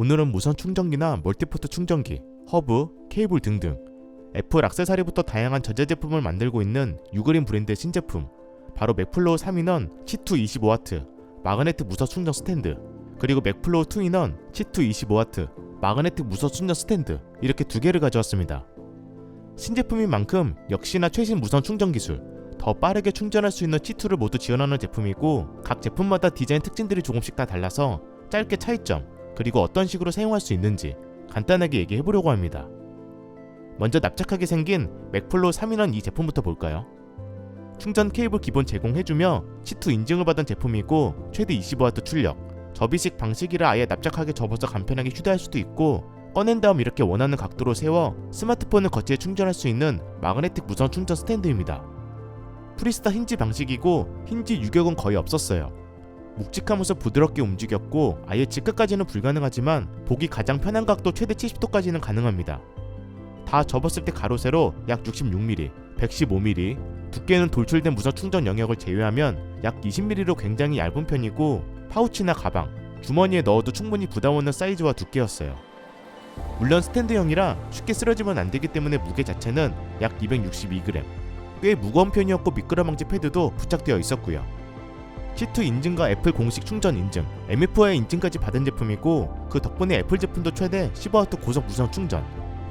오늘은 무선 충전기나 멀티포트 충전기, 허브, 케이블 등등 애플 액세서리부터 다양한 전자 제품을 만들고 있는 유그린 브랜드의 신제품 바로 맥플로우 3인원 C2 25W 마그네틱 무선 충전 스탠드 그리고 맥플로우 2인원 C2 25W 마그네틱 무선 충전 스탠드 이렇게 두 개를 가져왔습니다. 신제품인 만큼 역시나 최신 무선 충전 기술 더 빠르게 충전할 수 있는 C2를 모두 지원하는 제품이고 각 제품마다 디자인 특징들이 조금씩 다 달라서 짧게 차이점 그리고 어떤 식으로 사용할 수 있는지 간단하게 얘기해 보려고 합니다. 먼저 납작하게 생긴 맥플로 3인원 이 제품부터 볼까요? 충전 케이블 기본 제공해주며 C2 인증을 받은 제품이고 최대 25W 출력 접이식 방식이라 아예 납작하게 접어서 간편하게 휴대할 수도 있고 꺼낸 다음 이렇게 원하는 각도로 세워 스마트폰을 거치해 충전할 수 있는 마그네틱 무선 충전 스탠드입니다. 프리스타 힌지 방식이고 힌지 유격은 거의 없었어요. 묵직하면서 부드럽게 움직였고 아예 직각까지는 불가능하지만 보기 가장 편한 각도 최대 70도까지는 가능합니다. 다 접었을 때 가로 세로 약 66mm, 115mm, 두께는 돌출된 무선 충전 영역을 제외하면 약 20mm로 굉장히 얇은 편이고 파우치나 가방, 주머니에 넣어도 충분히 부담 없는 사이즈와 두께였어요. 물론 스탠드형이라 쉽게 쓰러지면 안 되기 때문에 무게 자체는 약 262g. 꽤 무거운 편이었고 미끄럼방지 패드도 부착되어 있었고요. C2 인증과 애플 공식 충전 인증, MFI 인증까지 받은 제품이고 그 덕분에 애플 제품도 최대 15W 고속 무선 충전,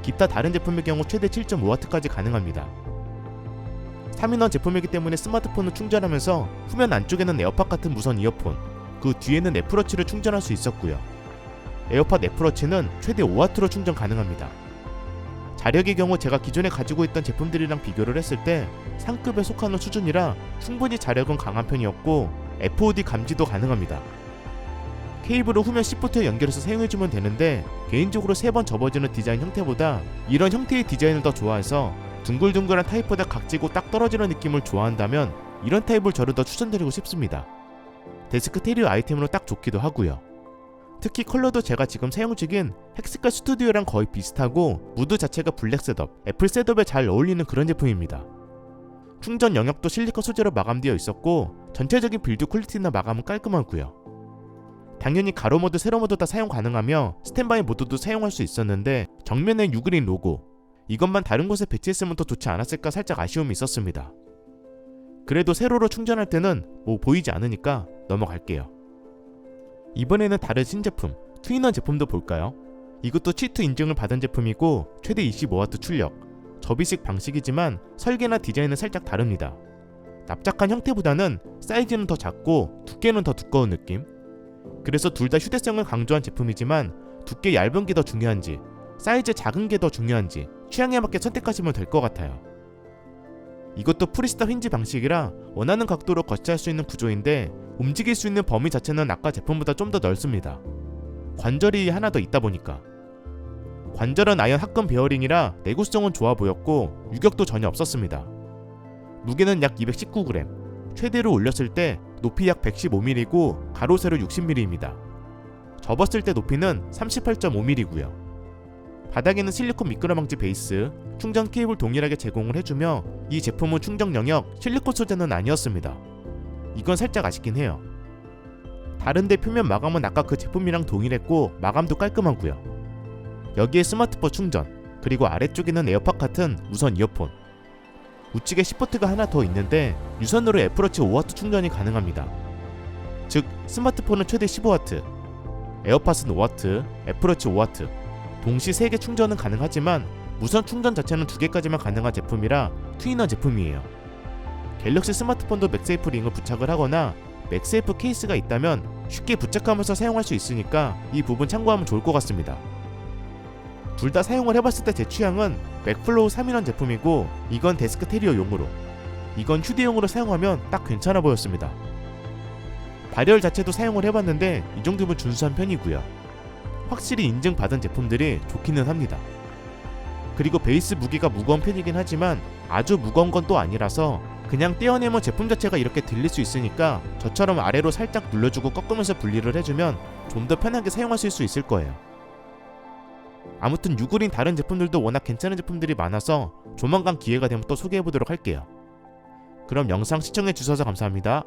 기타 다른 제품의 경우 최대 7.5W까지 가능합니다. 3인원 제품이기 때문에 스마트폰을 충전하면서 후면 안쪽에는 에어팟 같은 무선 이어폰, 그 뒤에는 애플워치를 충전할 수 있었고요. 에어팟 애플워치는 최대 5W로 충전 가능합니다. 자력의 경우 제가 기존에 가지고 있던 제품들이랑 비교를 했을 때 상급에 속하는 수준이라 충분히 자력은 강한 편이었고 FOD 감지도 가능합니다. 케이블을 후면 C포트에 연결해서 사용해주면 되는데 개인적으로 세 번 접어지는 디자인 형태보다 이런 형태의 디자인을 더 좋아해서 둥글둥글한 타입보다 각지고 딱 떨어지는 느낌을 좋아한다면 이런 타입을 저를 더 추천드리고 싶습니다. 데스크 테리어 아이템으로 딱 좋기도 하고요. 특히 컬러도 제가 지금 사용 중인 헥스카 스튜디오랑 거의 비슷하고 무드 자체가 블랙 셋업, 애플 셋업에 잘 어울리는 그런 제품입니다. 충전 영역도 실리콘 소재로 마감되어 있었고 전체적인 빌드 퀄리티나 마감은 깔끔하고요. 당연히 가로 모드, 세로 모드 다 사용 가능하며 스탠바이 모드도 사용할 수 있었는데 정면에 유그린 로고 이것만 다른 곳에 배치했으면 더 좋지 않았을까 살짝 아쉬움이 있었습니다. 그래도 세로로 충전할 때는 뭐 보이지 않으니까 넘어갈게요. 이번에는 다른 신제품 트위너 제품도 볼까요? 이것도 치트 인증을 받은 제품이고 최대 25W 출력 접이식 방식이지만 설계나 디자인은 살짝 다릅니다. 납작한 형태보다는 사이즈는 더 작고 두께는 더 두꺼운 느낌. 그래서 둘 다 휴대성을 강조한 제품이지만 두께 얇은 게 더 중요한지 사이즈 작은 게 더 중요한지 취향에 맞게 선택하시면 될 것 같아요. 이것도 프리스타 힌지 방식이라 원하는 각도로 거치할 수 있는 구조인데 움직일 수 있는 범위 자체는 아까 제품보다 좀 더 넓습니다. 관절이 하나 더 있다 보니까 관절은 아연 합금 베어링이라 내구성은 좋아 보였고 유격도 전혀 없었습니다. 무게는 약 219g, 최대로 올렸을 때 높이 약 115mm이고 가로 세로 60mm입니다. 접었을 때 높이는 38.5mm고요. 바닥에는 실리콘 미끄럼방지 베이스, 충전 케이블 동일하게 제공을 해주며 이 제품은 충전 영역 실리콘 소재는 아니었습니다. 이건 살짝 아쉽긴 해요. 다른데 표면 마감은 아까 그 제품이랑 동일했고 마감도 깔끔하고요. 여기에 스마트폰 충전, 그리고 아래쪽에는 에어팟 같은 무선 이어폰. 우측에 10포트가 하나 더 있는데 유선으로 애플워치 5W 충전이 가능합니다. 즉 스마트폰은 최대 15W, 에어팟은 5W, 애플워치 5W. 동시 3개 충전은 가능하지만 무선 충전 자체는 2개까지만 가능한 제품이라 트위너 제품이에요. 갤럭시 스마트폰도 맥세이프 링을 부착을 하거나 맥세이프 케이스가 있다면 쉽게 부착하면서 사용할 수 있으니까 이 부분 참고하면 좋을 것 같습니다. 둘 다 사용을 해봤을 때 제 취향은 맥플로우 3인원 제품이고 이건 데스크 테리어용으로 이건 휴대용으로 사용하면 딱 괜찮아 보였습니다. 발열 자체도 사용을 해봤는데 이 정도면 준수한 편이고요. 확실히 인증받은 제품들이 좋기는 합니다. 그리고 베이스 무게가 무거운 편이긴 하지만 아주 무거운 건 또 아니라서 그냥 떼어내면 제품 자체가 이렇게 들릴 수 있으니까 저처럼 아래로 살짝 눌러주고 꺾으면서 분리를 해주면 좀 더 편하게 사용하실 수 있을 거예요. 아무튼 유그린 다른 제품들도 워낙 괜찮은 제품들이 많아서 조만간 기회가 되면 또 소개해보도록 할게요. 그럼 영상 시청해주셔서 감사합니다.